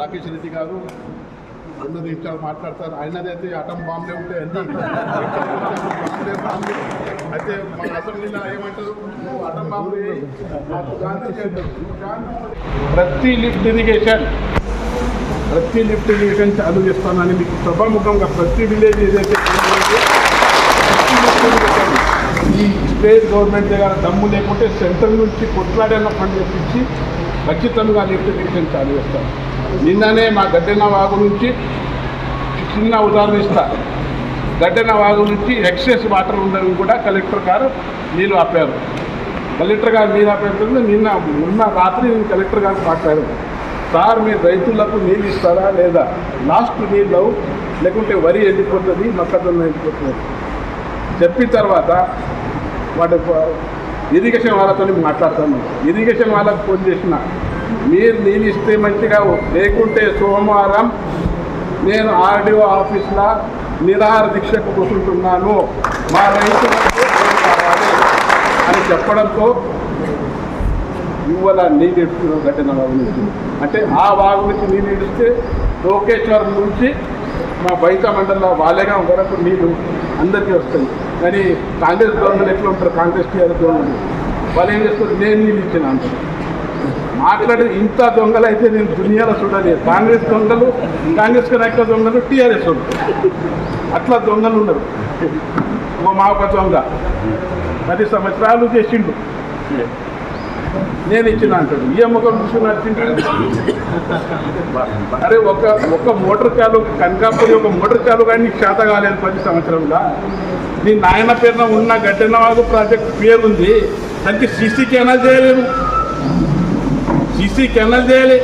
రాకేష్ రెడ్డి గారు రెండు నిమిషాలు మాట్లాడతారు. ఆయనదైతే అటం బాంబే ఉంటే ఎంత బాంబే బాంబే అయితే మన అసెంబ్లీలో ఏమంటారు? నువ్వు అటం బాంబే ప్రతి లిఫ్ట్ ఇరిగేషన్ ప్రతి లిఫ్ట్ ఇరిగేషన్ చాలు చేస్తానని మీకు సభాముఖంగా ప్రతి విలేజ్ ఏదైతే ప్రతి లిఫ్ట్ ఈ స్టేట్ గవర్నమెంట్ దగ్గర దమ్ము లేకుంటే సెంట్రల్ నుంచి కొట్లాడేలా ఫండ్ తెప్పించి ఖచ్చితంగా లిఫ్ట్ ఇరిగేషన్ చాలు చేస్తాను. నిన్ననే మా గడ్డెన వాగు నుంచి చిన్న ఉదాహరణ ఇస్తా. గడ్డెన వాగు నుంచి ఎక్సెస్ వాటర్ ఉందని కూడా కలెక్టర్ గారు నీళ్ళు ఆపారు. కలెక్టర్ గారు నీళ్ళు ఆపేస్తుంది నిన్న ఉన్న రాత్రి నేను కలెక్టర్ గారు మాట్లాడాను. సార్ మీరు రైతులకు నీళ్ళు ఇస్తారా లేదా? లాస్ట్ నీళ్ళు లేకుంటే వరి వెళ్ళిపోతుంది మొక్కజొన్న వెళ్ళిపోతుంది చెప్పిన తర్వాత వాటి ఇరిగేషన్ వాళ్ళతో మాట్లాడతాను. ఇరిగేషన్ వాళ్ళకి ఫోన్ చేసిన మీరు నేను ఇస్తే మంచిగా లేకుంటే సోమవారం నేను ఆర్డీఓ ఆఫీస్లో నిరాహార దీక్షకు కూర్చుంటున్నాను. మా రైతులకు అని చెప్పడంతో ఇవాళ నీళ్ళు ఇడుస్తున్నాం ఘటన వాగు నుంచి అంటే ఆ వాగు నుంచి నీళ్ళు ఇడిస్తే లోకేశ్వరం నుంచి మా బయట మండలంలో వాలేగా వరకు నీళ్ళు అందరికీ వస్తాయి. కానీ కాంగ్రెస్ గవర్నమెంట్ ఎట్లా ఉంటారు? కాంగ్రెస్ టీఆర్ఎస్ గవర్నమెంట్. వాళ్ళు ఏం చేస్తారు? నేను నీళ్ళు ఇచ్చిన అంటారు. మాట్లాడి ఇంత దొంగలు అయితే నేను దునియాలో చూడలేదు. కాంగ్రెస్ దొంగలు కాంగ్రెస్ కరెక్ట్ దొంగలు టీఆర్ఎస్ అట్లా దొంగలు ఉన్నారు ఓ మా ఒక దొంగ. పది సంవత్సరాలు చేసిండు. నేను ఇచ్చిన అంటాడు. ఏ ముఖం చూసుకుని వచ్చిండు అరే ఒక ఒక మోటార్ చాలు కనకాపురి ఒక మోటార్ చాలు కానీ నీకు చేత కాలేదు పది సంవత్సరంగా నీ నాయన పేరున ఉన్న గడ్డనవాగు ప్రాజెక్ట్ పేరు ఉంది దానికి సీసీ కెనాల్ చేయలేము. సీసీ కెనల్ చేయాలి.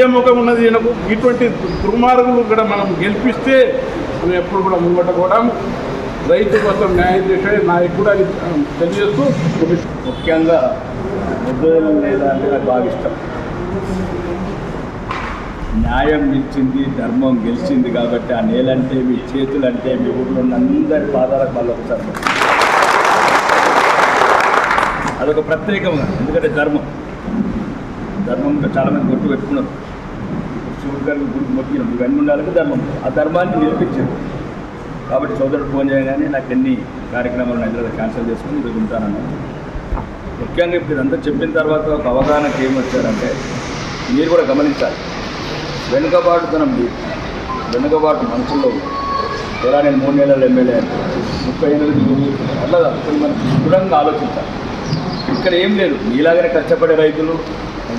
ఏ ముఖం ఉన్నది ఈయనకు? ఇటువంటి దుర్మార్గులు కూడా మనం గెలిపిస్తే మనం ఎప్పుడు కూడా ముంగట కూడా రైతు కోసం న్యాయం చేసే నాయకుడు అని తెలియజేస్తూ ముఖ్యంగా ఉద్యోగం లేదా అంటే నాకు బాగా ఇష్టం. న్యాయం నిలిచింది ధర్మం గెలిచింది కాబట్టి ఆ నేలంటే మీ చేతులంటే మీ ఊళ్ళో ఉన్న అందరి పాదాలకు మళ్ళీ ఒకసారి. అదొక ప్రత్యేకంగా ఎందుకంటే ధర్మం. ధర్మం చాలామంది గుర్తు పెట్టుకున్నారు. శివుడు గారికి గుర్తు మొక్కినాం. ఇవన్నీ ఉండాలంటే ధర్మం. ఆ ధర్మాన్ని నిలిపించారు కాబట్టి సోదరుడు ఫోన్ చేయగానే నాకు ఎన్ని కార్యక్రమాలు హైదరాబాద్ క్యాన్సిల్ చేసుకుని ఈరోజు ఉంటానన్నాను ముఖ్యంగా ఇప్పుడు ఇదంతా చెప్పిన తర్వాత ఒక అవగాహనకి ఏమొచ్చారంటే మీరు కూడా గమనించాలి. వెనుకబాటుతనం వెనుకబాటు మనుషుల్లో ఎలా నేను మూడు నెలలు ఎమ్మెల్యే ముప్పై ఎనిమిది అట్లా కొన్ని మనం దృఢంగా ఆలోచించాలి. ఇక్కడ ఏం లేదు. మీలాగనే కష్టపడే రైతులు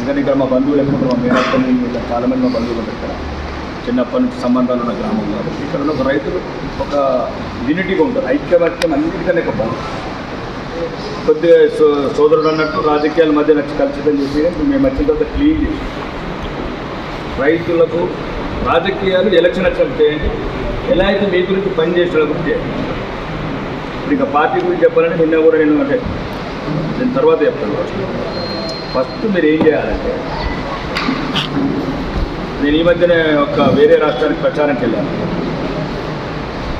ఎందుకంటే ఇక్కడ మా బంధువులు ఎక్కువ మా మేనప్పని ఇలా చాలామంది మా బంధువులు ఉంటారు ఇక్కడ. చిన్నప్పటి నుంచి సంబంధాలు ఉన్న గ్రామం కాబట్టి ఇక్కడ ఉన్న ఒక రైతులు ఒక యూనిటీగా ఉంటారు. ఐక్యవాక్యం అన్నిటికన్నా ఒక బలం కొద్దిగా సో సోదరుడు అన్నట్టు రాజకీయాల మధ్య నచ్చి కలుషితం చేసి మేము వచ్చిన తర్వాత క్లీన్ చేసి రైతులకు రాజకీయాలు ఎలక్షన్ వచ్చినప్పుడు చేయండి. ఎలా అయితే మీ గురించి పని చేసేటప్పుడు చేయండి. ఇప్పుడు ఇక పార్టీ గురించి చెప్పాలంటే నిన్న కూడా నేను అంటే నేను తర్వాత చెప్తాను. ఫస్ట్ మీరు ఏం చేయాలంటే నేను ఈ మధ్యనే ఒక వేరే రాష్ట్రానికి ప్రచారానికి వెళ్ళాను.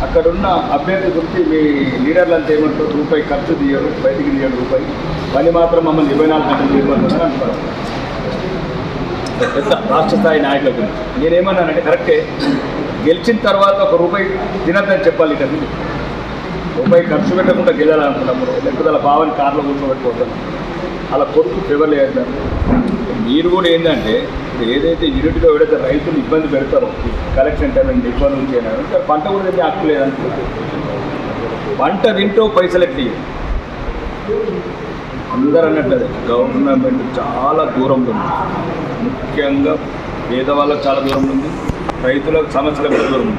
అక్కడున్న అభ్యర్థి గురించి మీ లీడర్లు అంతా ఏమంటారు? రూపాయి ఖర్చు తీయరు బయటికి తీయడు రూపాయి. పని మాత్రం మమ్మల్ని ఇరవై నాలుగు గంటలు చేయబడుతుందని అంటారు పెద్ద రాష్ట్ర స్థాయి నాయకుల గురించి. నేనేమన్నానంటే కరెక్టే. గెలిచిన తర్వాత ఒక రూపాయి తినద్దని చెప్పాలి ఇక్కడ రూపాయి ఖర్చు పెట్టకుండా గెలాలనుకున్నప్పుడు లేకపోతే అలా బావని కార్లో కూర్చోబెట్టుకోవద్దాం అలా కొడుకు ఫేవర్లు వేద్దాం మీరు కూడా ఏంటంటే ఏదైతే యూనిట్గా పెడితే రైతులు ఇబ్బంది పెడతారో కలెక్షన్ టైం ఇబ్బంది నుంచి అయినా పంట కూడా తింటే హక్కు పంట తింటూ పైసలు ఎట్టి అందరూ అన్నట్టు గవర్నమెంట్ చాలా దూరంలో ఉంది. ముఖ్యంగా పేదవాళ్ళకు చాలా దూరంలో ఉంది. రైతులకు సమస్యలకు దూరం ఉంది.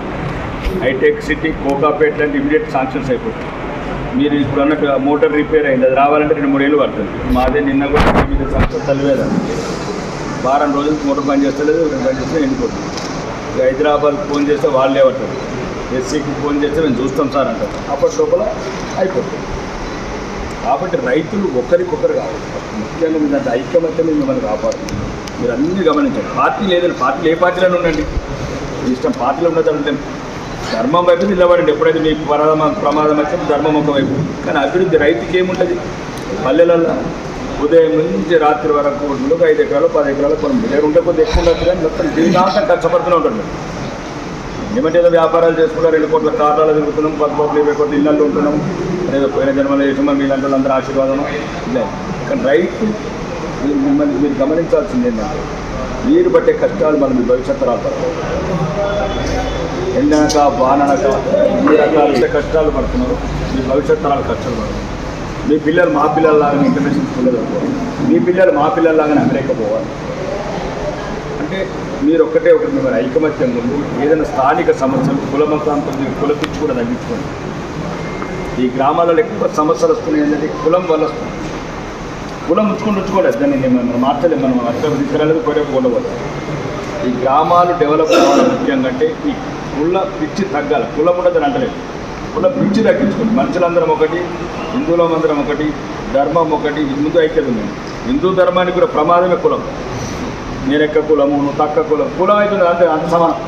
హైటెక్ సిటీ కోకాపేట్ లాంటి ఇమీడియట్ శాంక్షన్స్ అయిపోతాయి. మీరు ఇప్పుడు అన్నట్టు మోటార్ రిపేర్ అయింది అది రావాలంటే రెండు మూడేళ్ళు పడుతుంది. మాదే నిన్న కూడా మీద సంస్థ తల్లివేదా. వారం రోజులు మోటార్ పని చేస్తలేదు రెండు పని చేస్తే ఎండిపోతుంది. హైదరాబాద్కి హైదరాబాద్ ఫోన్ చేస్తే వాళ్ళే పడతారు. ఎస్సీకి ఫోన్ చేస్తే మేము చూస్తాం సార్ అంటారు. అప్పటి లోపల అయిపోతుంది. కాబట్టి రైతులు ఒకరికొకరు కావాలి. ముఖ్యంగా మీరు దాంట్లో ఐక్యమత్యం మిమ్మల్ని కాపాడుతుంది. మీరు అన్నీ గమనించండి. పార్టీ లేదండి పార్టీలు ఏ పార్టీలోనే ఉండండి. మీ ఇష్టం పార్టీలో ఉన్నదంటే ధర్మం వైపు నిలబడండి. ఎప్పుడైతే మీకు ప్రమాదం ప్రమాదం అయితే ధర్మం ఒక వైపు. కానీ అభివృద్ధి రైతుకి ఏముంటుంది? పల్లెలలో ఉదయం నుంచి రాత్రి వరకు ముందుకు ఐదు ఎకరాలు పది ఎకరాలు కొన్ని దగ్గర ఉంటే కొద్దిగా ఎక్కువ ఉండదు కానీ మొత్తం జీవితాంతం కష్టపడుతూనే ఉంటుంది ఏమంటే ఏదో వ్యాపారాలు చేసుకుంటారు రెండు కోట్ల కార్లలో తిరుగుతున్నాం పది కోట్లు ఇరవై కోట్ల ఇళ్ళల్లో ఉంటున్నాం. లేదా పోయిన జన్మలో చేసామో మీలాంటి వాళ్ళందరూ ఆశీర్వాదం ఇలా కానీ రైతు మిమ్మల్ని మీరు గమనించాల్సింది ఏంటంటే మీరు పట్టే కష్టాలు మనం మీ భవిష్యత్తు రాతారు ఎండనక వాననక ఈ రకాల కష్టాలు పడుతున్నారు. మీ భవిష్యత్ తరాలు కష్టాలు పడుతున్నారు. మీ పిల్లలు మా పిల్లల్లాగానే ఇంటర్నేషనల్ స్కూల్లో చదువుకోవాలి. మీ పిల్లలు మా పిల్లల్లాగానే అమెరికా పోవాలి. అంటే మీరు ఒక్కటే ఒకటి మిమ్మల్ని ఐకమత్యం ముందు ఏదైనా స్థానిక సమస్యలు కుల మతాంతం మీరు పిచ్చి కూడా తగ్గించుకోండి. ఈ గ్రామాలలో ఎక్కువ సమస్యలు వస్తున్నాయి ఏంటంటే కులం వల్ల వస్తుంది. కులం ఉంచుకొని ఉంచుకోలేదు. దాన్ని మనం మార్చలేము మనం అక్కడ తీసుకురాలేదు పోయే ఉండవద్దు ఈ గ్రామాలు డెవలప్ కావాలి ముఖ్యంగా అంటే ఈ కుల పిచ్చి తగ్గాలి. కులం ఉండదని అంటలేదు. కుల పిచ్చి తగ్గించుకోండి. మనుషులందరం ఒకటి హిందువులం అందరం ఒకటి ధర్మం ఒకటి హిందూ ఐక్యత ఉంది. హిందూ ధర్మానికి కూడా ప్రమాదమే కులం. నేను ఎక్క కులము నువ్వు తక్క కులం. కులం అవుతుంది అంతే అంత సమానం.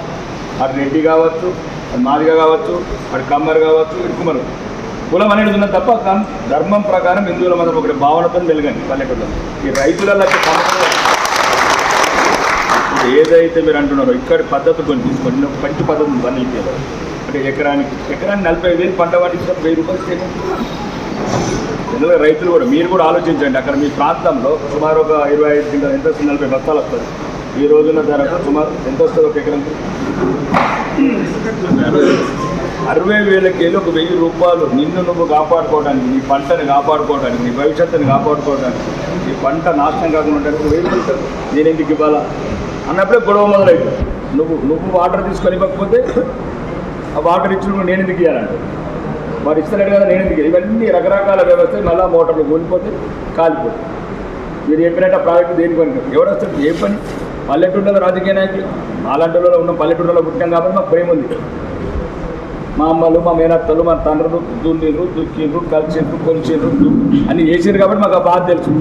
అది రెడ్డి కావచ్చు అది మాదిగ కావచ్చు అది కమ్మరు కావచ్చు ఇరుకుమరు కులం అనేది ఉన్న తప్ప ధర్మం ప్రకారం హిందువుల మందరం ఒకటి భావనతో వెలగండి. పల్లెటూళ్ళలో ఈ రైతులలో ఏదైతే మీరు అంటున్నారో ఇక్కడ పద్ధతి కొన్ని తీసుకోండి. నేను మంచి పద్ధతి పని అంటే ఎకరానికి ఎకరానికి నలభై వేలు పంట పండించిన వెయ్యి రూపాయలు ఎందుకంటే రైతులు కూడా మీరు కూడా ఆలోచించండి. అక్కడ మీ ప్రాంతంలో సుమారు ఒక ఇరవై ఐదు కింద ఎంత వస్తుంది నలభై బస్తాలు వస్తుంది. ఈ రోజున ధర సుమారు ఎంత వస్తుంది ఒక ఎకరం అరవై వేలకి ఒక వెయ్యి రూపాయలు నిన్ను నువ్వు కాపాడుకోవడానికి నీ పంటను కాపాడుకోవడానికి నీ భవిష్యత్తుని కాపాడుకోవడానికి నీ పంట నాశనం కాకుండా ఉండడానికి వెయ్యి రూపాయలు నేను ఎందుకు ఇవ్వాలా? అన్నప్పుడే గొడవ మొదలైంది. నువ్వు నువ్వు వాటర్ తీసుకొని ఇవ్వకపోతే ఆ వాటర్ ఇచ్చినప్పుడు నేను ఎందుకు ఇవ్వాలంటే వారు ఇస్తున్నాడు కదా నేను ఎందుకు ఇవన్నీ రకరకాల వ్యవస్థ మళ్ళీ మోటార్లు కూలిపోతే కాలిపోతాయి. మీరు చెప్పినట్టు ప్రైవేట్ దేనికి పని ఎవరు వస్తారు? ఏ పని? పల్లెటూళ్ళలో రాజకీయ నాయకులు? మాలాంటిలో ఉన్న పల్లెటూళ్ళలో పుట్టాం కాబట్టి మాకు ప్రేమ ఉంది. మా అమ్మలు మా మేనత్తలు మా తండ్రులు దున్నిరు దుక్కిండ్రు కలిసిండ్రు కొలిచిండ్రు అన్ని చేసిండ్రు కాబట్టి మాకు ఆ బాధ తెలుసు.